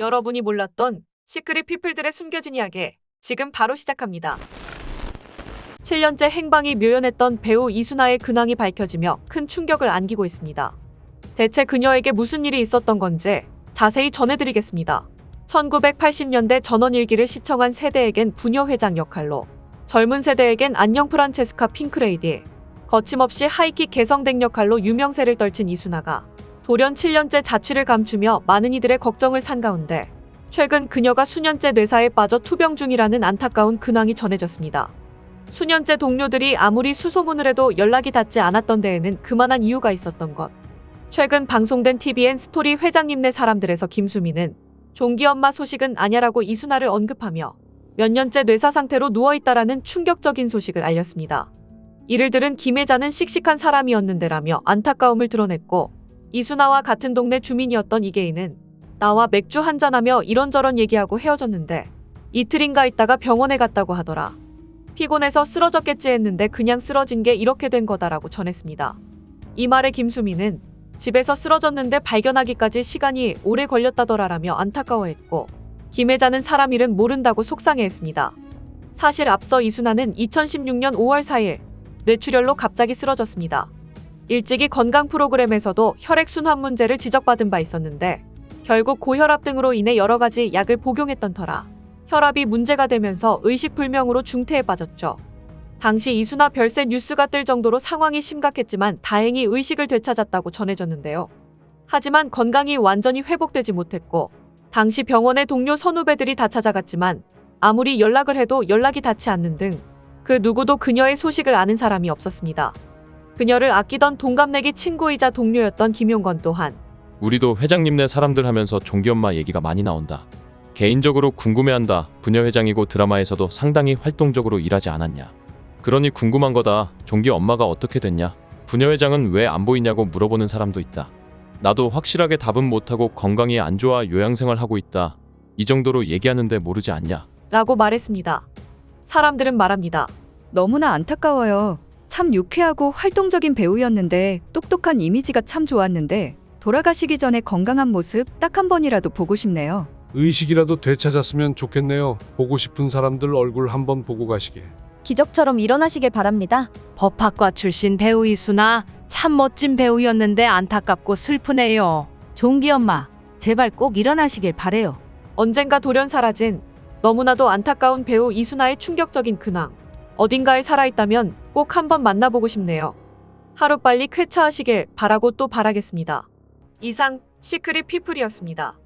여러분이 몰랐던 시크릿 피플들의 숨겨진 이야기 지금 바로 시작합니다. 7년째 행방이 묘연했던 배우 이순아의 근황이 밝혀지며 큰 충격을 안기고 있습니다. 대체 그녀에게 무슨 일이 있었던 건지 자세히 전해드리겠습니다. 1980년대 전원일기를 시청한 세대에겐 부녀 회장 역할로 젊은 세대에겐 안녕 프란체스카 핑크레이디 거침없이 하이킥 개성댁 역할로 유명세를 떨친 이순아가 돌연 7년째 자취를 감추며 많은 이들의 걱정을 산 가운데 최근 그녀가 수년째 뇌사에 빠져 투병 중이라는 안타까운 근황이 전해졌습니다. 수년째 동료들이 아무리 수소문을 해도 연락이 닿지 않았던 데에는 그만한 이유가 있었던 것. 최근 방송된 TVN 스토리 회장님 네 사람들에서 김수미는 종기 엄마 소식은 아냐라고 이순아를 언급하며 몇 년째 뇌사 상태로 누워있다라는 충격적인 소식을 알렸습니다. 이를 들은 김혜자는 씩씩한 사람이었는데라며 안타까움을 드러냈고 이순아와 같은 동네 주민이었던 이계인은 나와 맥주 한잔하며 이런저런 얘기하고 헤어졌는데 이틀인가 있다가 병원에 갔다고 하더라. 피곤해서 쓰러졌겠지 했는데 그냥 쓰러진 게 이렇게 된 거다라고 전했습니다. 이 말에 김수미는 집에서 쓰러졌는데 발견하기까지 시간이 오래 걸렸다더라라며 안타까워했고 김혜자는 사람 이름 모른다고 속상해했습니다. 사실 앞서 이순아는 2016년 5월 4일 뇌출혈로 갑자기 쓰러졌습니다. 일찍이 건강 프로그램에서도 혈액순환 문제를 지적받은 바 있었는데 결국 고혈압 등으로 인해 여러 가지 약을 복용했던 터라 혈압이 문제가 되면서 의식불명으로 중태에 빠졌죠. 당시 이순아 별세 뉴스가 뜰 정도로 상황이 심각했지만 다행히 의식을 되찾았다고 전해졌는데요. 하지만 건강이 완전히 회복되지 못했고 당시 병원의 동료 선후배들이 다 찾아갔지만 아무리 연락을 해도 연락이 닿지 않는 등 그 누구도 그녀의 소식을 아는 사람이 없었습니다. 그녀를 아끼던 동갑내기 친구이자 동료였던 김용건 또한 우리도 회장님네 사람들 하면서 종기 엄마 얘기가 많이 나온다. 개인적으로 궁금해한다. 부녀 회장이고 드라마에서도 상당히 활동적으로 일하지 않았냐. 그러니 궁금한 거다. 종기 엄마가 어떻게 됐냐? 부녀 회장은 왜 안 보이냐고 물어보는 사람도 있다. 나도 확실하게 답은 못하고 건강이 안 좋아 요양생활 하고 있다. 이 정도로 얘기하는데 모르지 않냐? 라고 말했습니다. 사람들은 말합니다. 너무나 안타까워요. 참 유쾌하고 활동적인 배우였는데 똑똑한 이미지가 참 좋았는데 돌아가시기 전에 건강한 모습 딱 한 번이라도 보고 싶네요. 의식이라도 되찾았으면 좋겠네요. 보고 싶은 사람들 얼굴 한번 보고 가시게. 기적처럼 일어나시길 바랍니다. 법학과 출신 배우 이수나 참 멋진 배우였는데 안타깝고 슬프네요. 종기 엄마, 제발 꼭 일어나시길 바래요. 언젠가 돌연 사라진 너무나도 안타까운 배우 이순아의 충격적인 근황. 어딘가에 살아있다면 꼭 한번 만나보고 싶네요. 하루빨리 쾌차하시길 바라고 또 바라겠습니다. 이상 시크릿 피플이었습니다.